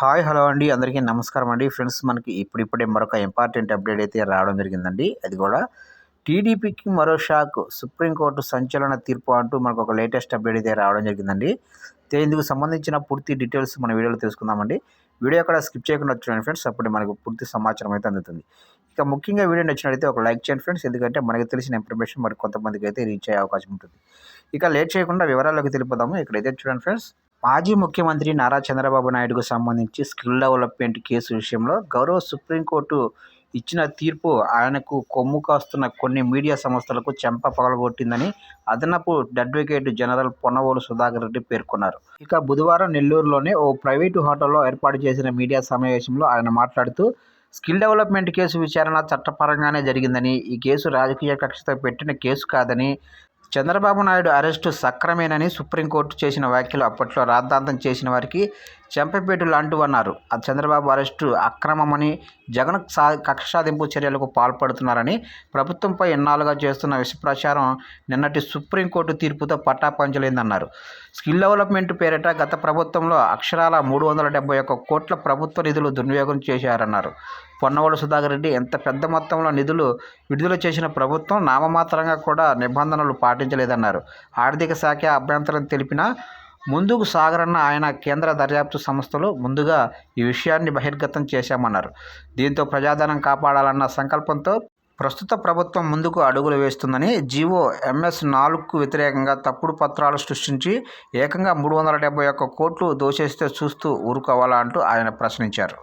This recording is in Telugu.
హాయ్ హలో అండి. అందరికీ నమస్కారం అండి. ఫ్రెండ్స్ మనకి ఇప్పుడిప్పుడే మరొక ఇంపార్టెంట్ అప్డేట్ అయితే రావడం జరిగిందండి. అది కూడా టీడీపీకి మరో షాక్ సుప్రీంకోర్టు సంచలన తీర్పు అంటూ మనకు ఒక లేటెస్ట్ అప్డేట్ అయితే రావడం జరిగిందండి. ఇందుకు సంబంధించిన పూర్తి డీటెయిల్స్ మన వీడియోలో తెలుసుకుందామండి. వీడియో అక్కడ స్కిప్ చేయకుండా చూడండి ఫ్రెండ్స్ అప్పుడు మనకు పూర్తి సమాచారం అయితే అందుతుంది. ఇక ముఖ్యంగా వీడియో నచ్చినట్లయితే ఒక లైక్ చేయండి ఫ్రెండ్స్ ఎందుకంటే మనకు తెలిసిన ఇన్ఫర్మేషన్ మరి కొంతమందికి అయితే రీచ్ అయ్యే అవకాశం ఉంటుంది. ఇక లేట్ చేయకుండా వివరాల్లోకి తెలిపోదాము ఇక్కడైతే చూడండి ఫ్రెండ్స్ మాజీ ముఖ్యమంత్రి నారా చంద్రబాబు నాయుడుకు సంబంధించి స్కిల్ డెవలప్మెంట్ కేసు విషయంలో గౌరవ సుప్రీంకోర్టు ఇచ్చిన తీర్పు ఆయనకు కొమ్ము కాస్తున్న కొన్ని మీడియా సంస్థలకు చెంప పగలగొట్టిందని అదనపు అడ్వకేట్ జనరల్ పొన్నవోలు సుధాకర్ రెడ్డి పేర్కొన్నారు. ఇక బుధవారం నెల్లూరులోనే ఓ ప్రైవేటు హోటల్లో ఏర్పాటు చేసిన మీడియా సమావేశంలో ఆయన మాట్లాడుతూ స్కిల్ డెవలప్మెంట్ కేసు విచారణ చట్టపరంగానే జరిగిందని ఈ కేసు రాజకీయ కక్షతో పెట్టిన కేసు కాదని చంద్రబాబు నాయుడు అరెస్టు సక్రమేనని సుప్రీంకోర్టు చేసిన వ్యాఖ్యలు అప్పట్లో రాద్ధాంతం చేసిన వారికి చెంపపేటు లాంటివన్నారు ఆ చంద్రబాబు అరెస్టు అక్రమమని జగన్ సా కక్ష సాధింపు చర్యలకు పాల్పడుతున్నారని ప్రభుత్వంపై ఎన్నాళ్ళుగా చేస్తున్న విషప్రచారం నిన్నటి సుప్రీంకోర్టు తీర్పుతో పట్టాపంచలేదన్నారు స్కిల్ డెవలప్మెంట్ పేరిట గత ప్రభుత్వంలో అక్షరాల మూడు వందల డెబ్బై ఒక్క కోట్ల ప్రభుత్వ నిధులు దుర్వినియోగం చేశారన్నారు. పొన్నవాడు సుధాకర్ రెడ్డి ఎంత పెద్ద మొత్తంలో నిధులు విడుదల చేసిన ప్రభుత్వం నామమాత్రంగా కూడా నిబంధనలు పాటించలేదన్నారు. ఆర్థిక శాఖ అభ్యంతరం తెలిపినా ముందుకు సాగరన్న ఆయన కేంద్ర దర్యాప్తు సంస్థలు ముందుగా ఈ విషయాన్ని బహిర్గతం చేశామన్నారు. దీంతో ప్రజాధనం కాపాడాలన్న సంకల్పంతో ప్రస్తుత ప్రభుత్వం ముందుకు అడుగులు వేస్తుందని జీవో ఎంఎస్ నాలుగుకు వ్యతిరేకంగా తప్పుడు పత్రాలు సృష్టించి ఏకంగా మూడు వందల డెబ్బై ఒక్క కోట్లు దోచేస్తే చూస్తూ ఊరుకోవాలా అంటూ ఆయన ప్రశ్నించారు.